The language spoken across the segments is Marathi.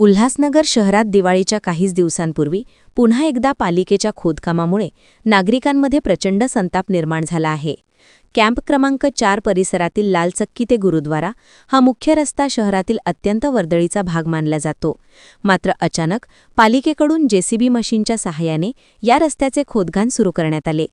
उल्हासनगर शहरात दिवाळीच्या काहीच दिवसांपूर्वी पुन्हा एकदा पालिकेच्या खोदकामामुळे नागरिकांमध्ये प्रचंड संताप निर्माण झाला आहे. कॅम्प क्रमांक चार परिसरातील लालचक्की ते गुरुद्वारा हा मुख्य रस्ता शहरातील अत्यंत वर्दळीचा भाग मानला जातो. मात्र अचानक पालिकेकडून जेसीबी मशीनच्या सहाय्याने या रस्त्याचे खोदकाम सुरू करण्यात आले.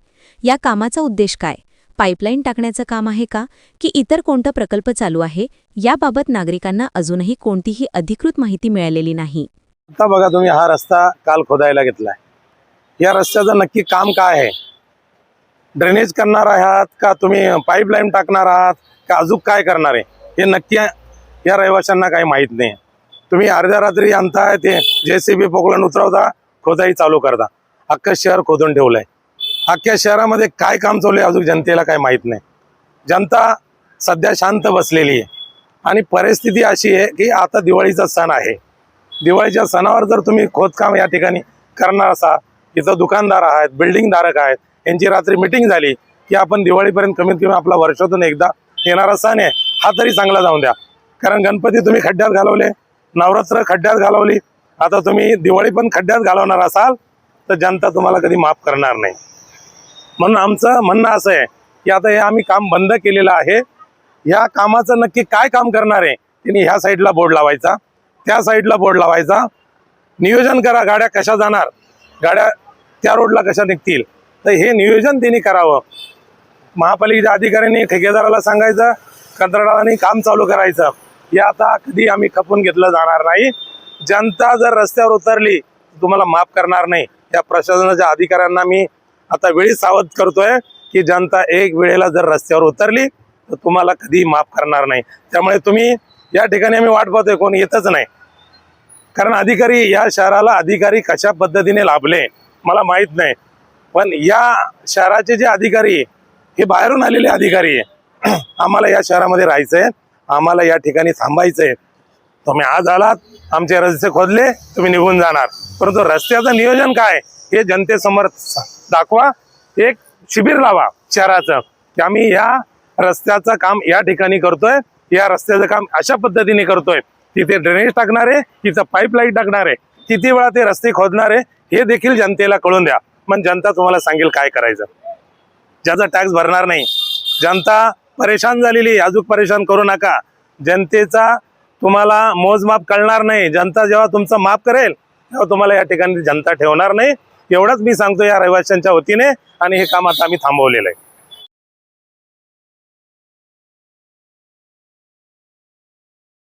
या कामाचा उद्देश काय? पाईपलाईन टाकण्याचं काम आहे का? की इतर कोणता प्रकल्प चालू आहे? याबाबत नागरिकांना अजूनही कोणतीही अधिकृत माहिती मिळालेली नाही. आता बघा तुम्ही हा रस्ता काल खोदायला घेतलाय. या रस्त्याचं नक्की काम काय आहे? ड्रेनेज करणार आहात का तुम्ही पाईपलाईन टाकणार आहात? का अजून काय करणार आहे? हे नक्की या रहिवाशांना काही माहीत नाही. तुम्ही अर्ध्या रात्री आणताय ते जे सी बी पोकळून उतरवता खोदाई चालू करता. अख्खं शहर खोदून ठेवलंय. अख्ख्या शहरामध्ये काय काम चालू आहे अजून जनतेला काही माहीत नाही. जनता सध्या शांत बसलेली आहे. आणि परिस्थिती अशी आहे की आता दिवाळीचा सण आहे. दिवाळीच्या सणावर जर तुम्ही खोदकाम या ठिकाणी करणार असाल इथं दुकानदार आहेत बिल्डिंगधारक आहेत यांची रात्री मिटिंग झाली की आपण दिवाळीपर्यंत कमीत कमी आपला वर्षातून एकदा येणारा सण आहे हा तरी चांगला जाऊन द्या. कारण गणपती तुम्ही खड्ड्यात घालवले नवरात्र खड्ड्यात घालवली आता तुम्ही दिवाळी पण खड्ड्यात घालवणार असाल तर जनता तुम्हाला कधी माफ करणार नाही. म्हणून आमचं म्हणणं असं आहे की आता हे आम्ही काम बंद केलेलं आहे. या कामाचं नक्की काय काम करणार आहे त्यांनी ह्या साईडला बोर्ड लावायचा. त्या साईडला बोर्ड लावायचा. नियोजन करा गाड्या कशा जाणार? गाड्या त्या रोडला कशा निघतील? तर हे नियोजन त्यांनी करावं. महापालिकेच्या अधिकाऱ्यांनी ठेकेदाराला सांगायचं कंत्राटदारांनी काम चालू करायचं. हे आता कधी आम्ही खपून घेतलं जाणार नाही. जनता जर रस्त्यावर उतरली तुम्हाला माफ करणार नाही. या प्रशासनाच्या अधिकाऱ्यांना मी आता वेळी सावध करतोय की जनता एक वेळेला जर रस्त्यावर उतरली तर तुम्हाला कधी माफ करणार नाही. त्यामुळे तुम्ही या ठिकाणी आम्ही वाट पाहतोय कोण येतच नाही. कारण अधिकारी या शहराला अधिकारी कशा पद्धतीने लाभले मला माहीत नाही. पण या शहराचे जे अधिकारी हे बाहेरून आलेले अधिकारी आम्हाला या शहरामध्ये राहायचंय आम्हाला या ठिकाणी थांबायचंय. तुम्ही आज आलात आमचे रस्ते खोदले तुम्ही निघून जाणार. परंतु रस्त्याचं नियोजन काय हे जनतेसमोर दाखवा. एक शिबिर लावा शहराचं. की आम्ही या रस्त्याचं काम या ठिकाणी करतोय. या रस्त्याचं काम अशा पद्धतीने करतोय. तिथे ड्रेनेज टाकणार आहे तिथं पाईपलाईन टाकणार आहे किती वेळा ते रस्ते खोदणार आहे हे देखील जनतेला कळून द्या. मग जनता तुम्हाला सांगेल काय करायचं. ज्याचा टॅक्स भरणार नाही. जनता परेशान झालेली अजून परेशान करू नका. जनतेचा तुम्हाला मोजमाप कळणार नाही. जनता जेव्हा तुमचं माप करेल तेव्हा तुम्हाला या ठिकाणी जनता ठेवणार नाही. एवढंच मी सांगतो या रहिवाशांच्या वतीने आणि हे काम आता आम्ही थांबवलेलं आहे.